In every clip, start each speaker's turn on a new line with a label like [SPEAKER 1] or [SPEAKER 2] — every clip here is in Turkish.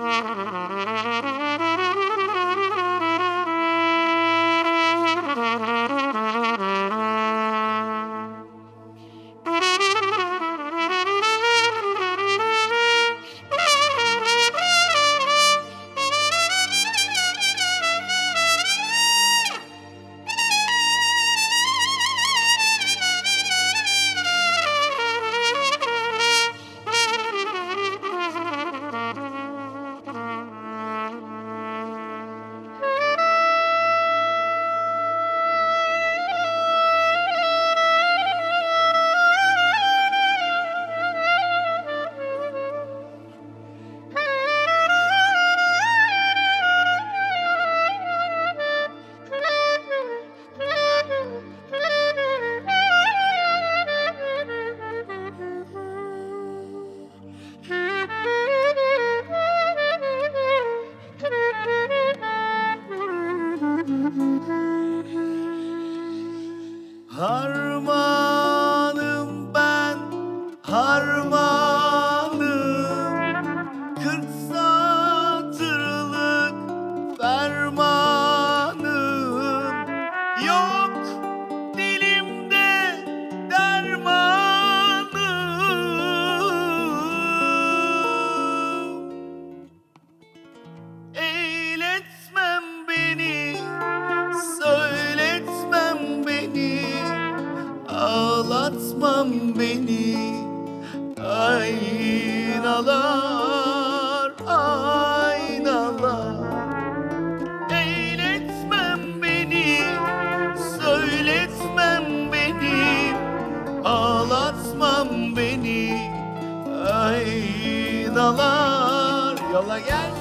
[SPEAKER 1] Thank you. your Aynalar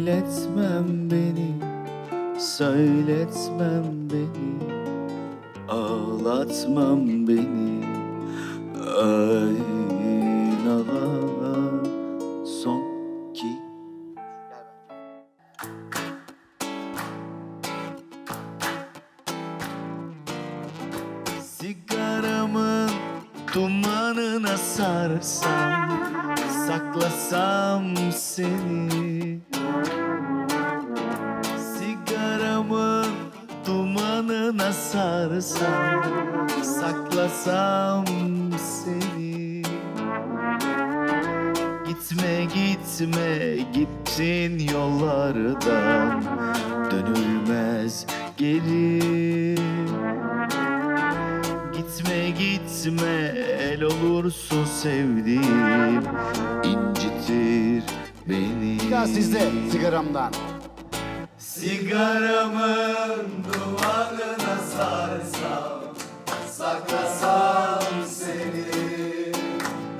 [SPEAKER 1] Eğletmem beni, söyletmem beni. Ağlatmam beni Aynalar son ki. Sigaramın dumanına sarsam Saklasam seni sarsam Saklasam seni. Gitme gitme gittin yollardan. Dönülmez geri. Gitme gitme el olursun sevdiğim. İncitir beni.
[SPEAKER 2] Ya sizde sigaramdan.
[SPEAKER 1] Sigaramın dumanına sarsam Saklasam seni.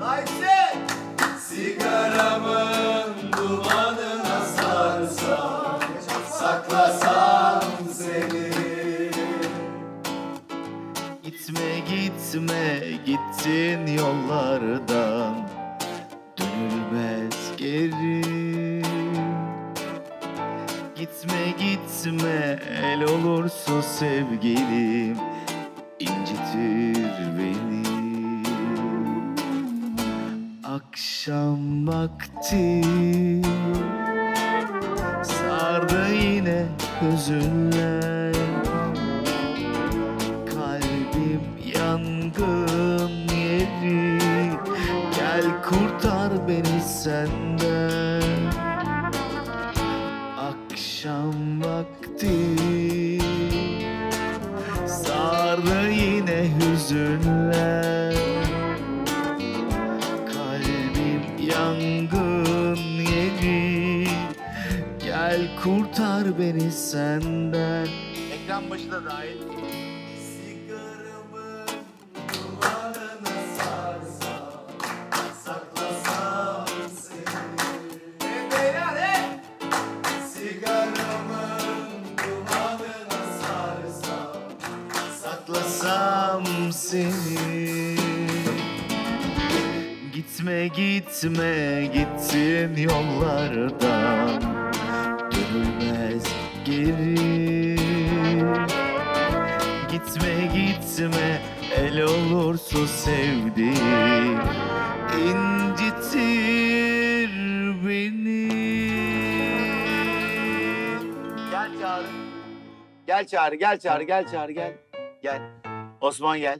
[SPEAKER 1] Ayşe! Sigaramın dumanına sarsam Saklasam seni. Gitme gitme gittin yollardan Gitme gitme el olursun sevgilim incitir beni. Akşam vakti sardı yine hüzünler kurtar beni senden. Ekran başı da dahil. Dumanına sarsam Saklasam seni. Beyler hey! Dumanına sarsam Saklasam seni. Gitme gitme gittin yollardan geri. Gitme gitme el olursun sevdiğim. İncitir beni. Gel Çağrı Gel Çağrı gel Çağrı gel Çağrı gel. Gel. Osman gel.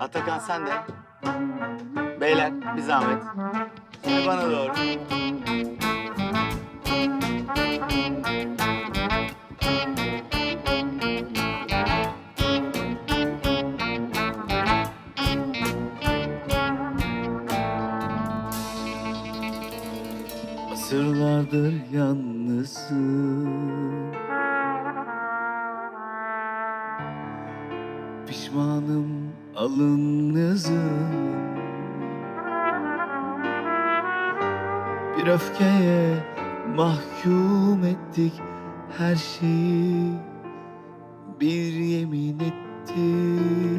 [SPEAKER 1] Atakan sen de. Beyler bir zahmet. Bana doğru Asırlardır yalnızım Pişmanım alın yazım Bir öfkeye mahkum ettik her şeyi. Bir yemin ettim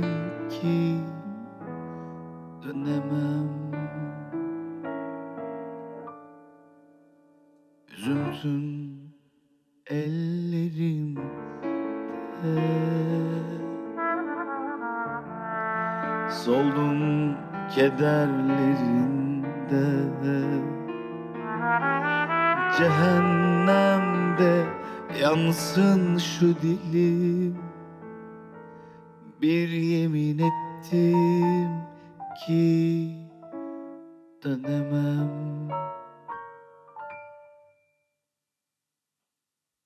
[SPEAKER 1] kederlerinde Cehennemde yansın şu dilim Bir yemin ettim ki dönemem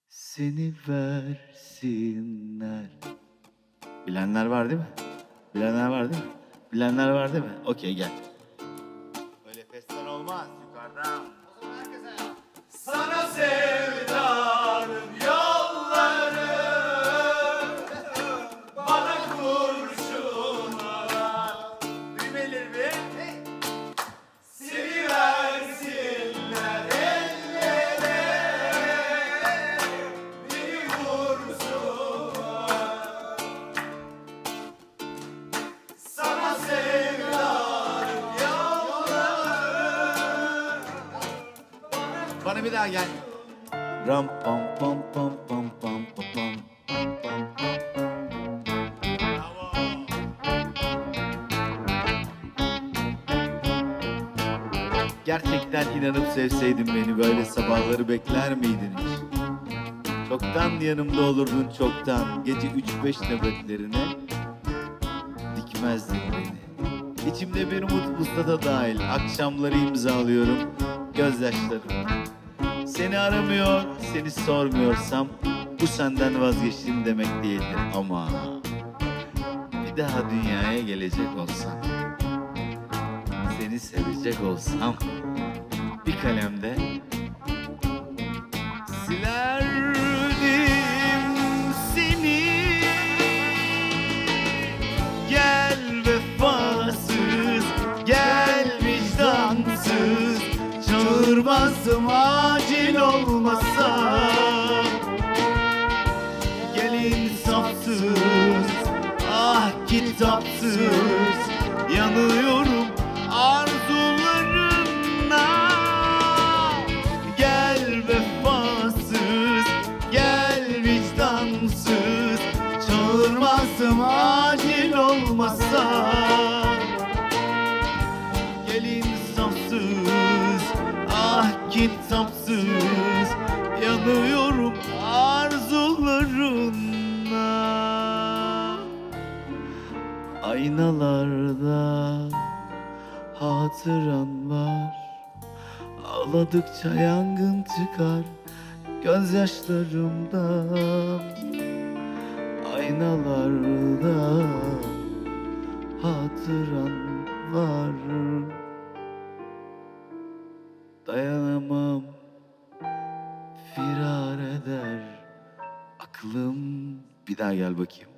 [SPEAKER 1] Seni versinler Bilenler var değil mi? Bilenler var değil mi? Bilenler var değil mi? Okey gel. Bana
[SPEAKER 3] bir daha gel.
[SPEAKER 1] Ram pam pam pam pam pam pam pam. Gerçekten inanıp sevseydin beni böyle sabahları bekler miydin hiç? Çoktan yanımda olurdun çoktan. Gece üç beş nöbetlerine Dikmezdin beni. İçimde bir umut puslata dahil. Akşamları imzalıyorum Gözyaşlarım Seni aramıyor, seni sormuyorsam Bu senden vazgeçtim demek değildir. Ama Bir daha dünyaya gelecek olsam Seni sevecek olsam Bir kalemde Silerdim Çağırmazdım acil olmasa Gel insafsız, ah kitapsız. Yanıyorum arzularına Gel vefasız, gel vicdansız. Çağırmazdım acil Aynalarda hatıran var. Ağladıkça yangın çıkar gözyaşlarımdan Aynalarda hatıran var. Dayanamam firar eder aklım. Bir daha gel bakayım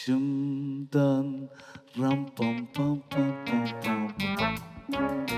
[SPEAKER 1] Başımdan ram pam pam pam pam pam pam